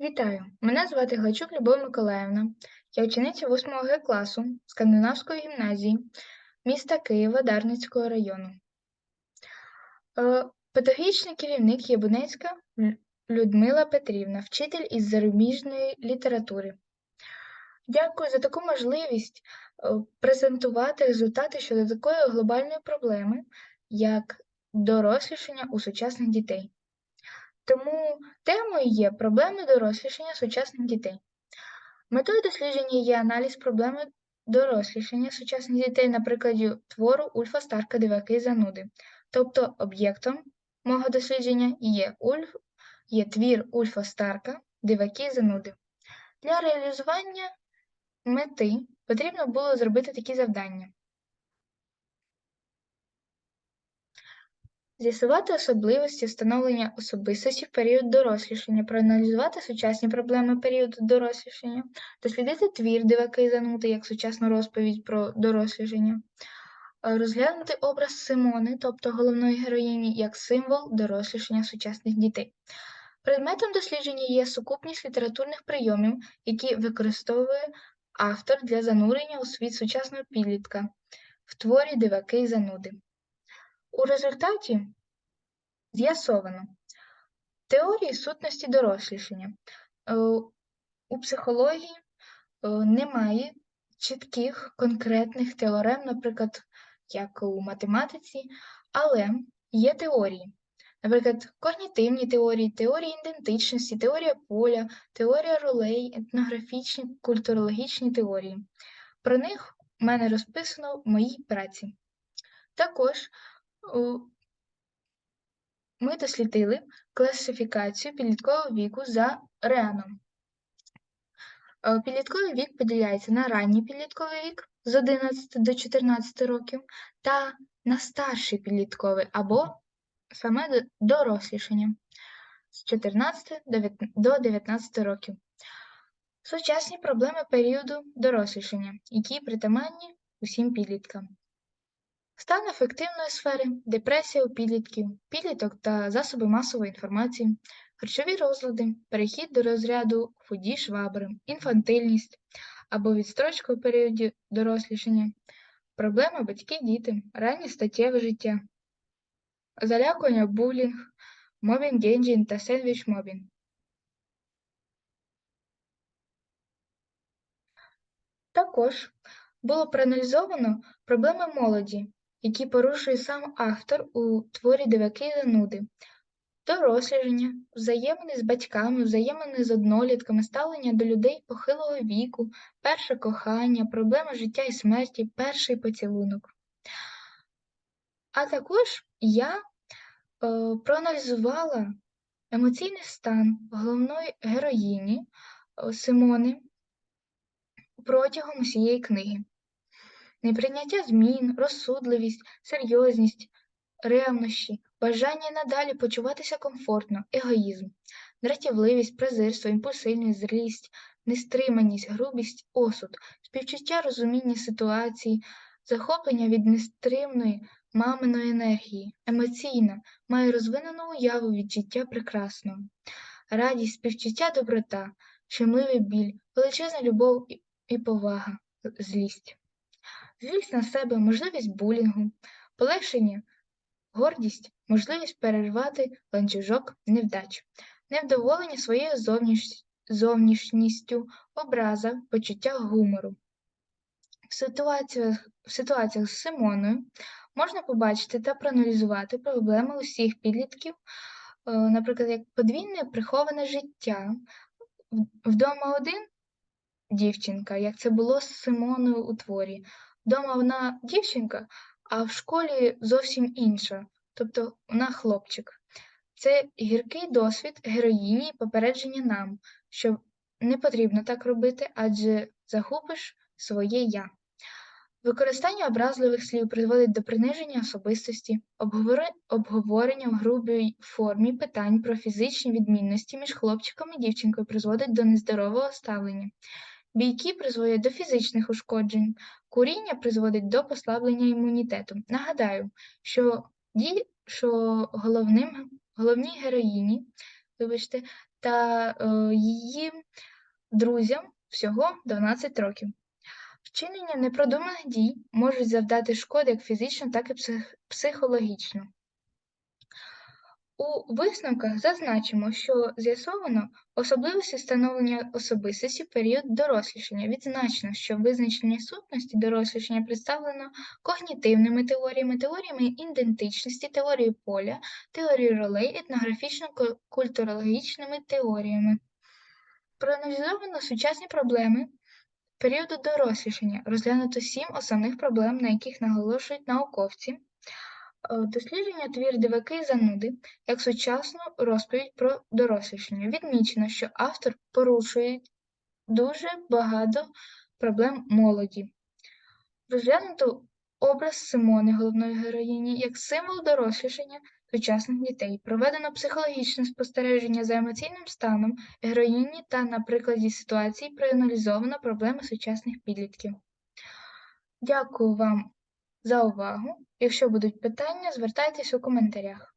Вітаю! Мене звати Глачук Любов Миколаївна. Я учениця 8 Г класу Скандинавської гімназії міста Києва Дарницького району. Е, Педагогічний керівник Ябунецька Лю- Людмила Петрівна, вчитель із зарубіжної літератури. Дякую за таку можливість е, презентувати результати щодо такої глобальної проблеми, як дорослішання у сучасних дітей. Тому темою є проблеми дорослішання сучасних дітей. Метою дослідження є аналіз проблеми дорослішання сучасних дітей на прикладі твору Ульфа Старка Диваки зануди. Тобто об'єктом мого дослідження є, Ульф, є твір Ульфа Старка Диваки зануди. Для реалізування мети потрібно було зробити такі завдання. З'ясувати особливості становлення особистості в період дорослішання, проаналізувати сучасні проблеми періоду дорослішання, дослідити твір Диваки занути як сучасну розповідь про дорослішання, е, розглянути образ Симони, тобто головної героїні, як символ дорослішання сучасних дітей. Предметом дослідження є сукупність літературних прийомів, які використовує автор для занурення у світ сучасного підлітка в творі Диваки й зануди. У результаті з'ясовано теорії сутності дорослішання. Е, У психології е, немає чітких конкретних теорем, наприклад, як у математиці, але є теорії. Наприклад, когнітивні теорії, теорії ідентичності, теорія поля, теорія ролей, етнографічні, культурологічні теорії. Про них у мене розписано в моїй праці. Також ми дослідили класифікацію підліткового віку за Реаном. Е, Підлітковий вік поділяється на ранній підлітковий вік з 11 до 14 років та на старший підлітковий або саме до- дорослішання з 14 до до 19 років. Сучасні проблеми періоду дорослішання, які притаманні усім підліткам. Стан ефективної сфери, депресія у підлітків, підліток та засоби масової інформації, харчові розлади, перехід до розряду худі швабри, інфантильність або відстрочка у періоді дорослішання, проблеми батьки-діти, раннє статтєве життя, залякування булінг, мобінг генджін та сендвіч мобінг. Також було проаналізовано проблеми молоді, які порушує сам автор у творі Диваки і зануди, дорослішання, взаємини з батьками, взаємини з однолітками, ставлення до людей похилого віку, перше кохання, проблема життя і смерті, перший поцілунок. А також я е, проаналізувала емоційний стан головної героїні е, Симони протягом усієї книги. Неприйняття змін, розсудливість, серйозність, ревнощі, бажання надалі почуватися комфортно, егоїзм, дратівливість, презирство, імпульсивність, злість, нестриманість, грубість, осуд, співчуття розуміння ситуації, захоплення від нестримної маминої енергії, емоційна, має розвинену уяву відчуття прекрасного, радість, співчуття, доброта, щемливий біль, величезна любов і повага, злість. Злість на себе, можливість булінгу, полегшення, гордість, можливість перервати ланцюжок невдач, невдоволення своєю зовніш- зовнішністю, образа, почуття гумору. В ситуаціях, в ситуаціях з Симоною можна побачити та проаналізувати проблеми усіх підлітків, е, наприклад, як подвійне приховане життя. Вдома один дівчинка, як це було з Симоною у творі. Вдома вона дівчинка, а в школі зовсім інша, тобто вона хлопчик. Це гіркий досвід героїні і попередження нам, що не потрібно так робити, адже загубиш своє я. Використання образливих слів призводить до приниження особистості, обговорення в грубій формі питань про фізичні відмінності між хлопчиком і дівчинкою призводить до нездорового ставлення. Бійки призводять до фізичних ушкоджень, куріння призводить до послаблення імунітету. Нагадаю, що, ді... що головним... головній героїні вибачте, та е, її друзям всього 12 років. Вчинення непродуманих дій можуть завдати шкоди як фізично, так і псих- психологічно. У висновках зазначимо, що з'ясовано особливості становлення особистості період дорослішання. Відзначено, що визначення сутності дорослішання представлено когнітивними теоріями, теоріями ідентичності, теорією поля, теорією ролей, етнографічно-культурологічними теоріями. Проаналізовано сучасні проблеми періоду дорослішання. Розглянуто сім основних проблем, на яких наголошують науковці. Е, Дослідження твір диваки і зануди як сучасну розповідь про дорослішання. Відмічено, що автор порушує дуже багато проблем молоді. Розглянуто образ Симони, головної героїні, як символ дорослішання сучасних дітей. Проведено психологічне спостереження за емоційним станом героїні та на прикладі ситуацій проаналізовано проблеми сучасних підлітків. Дякую вам за увагу. Якщо будуть питання, звертайтесь у коментарях.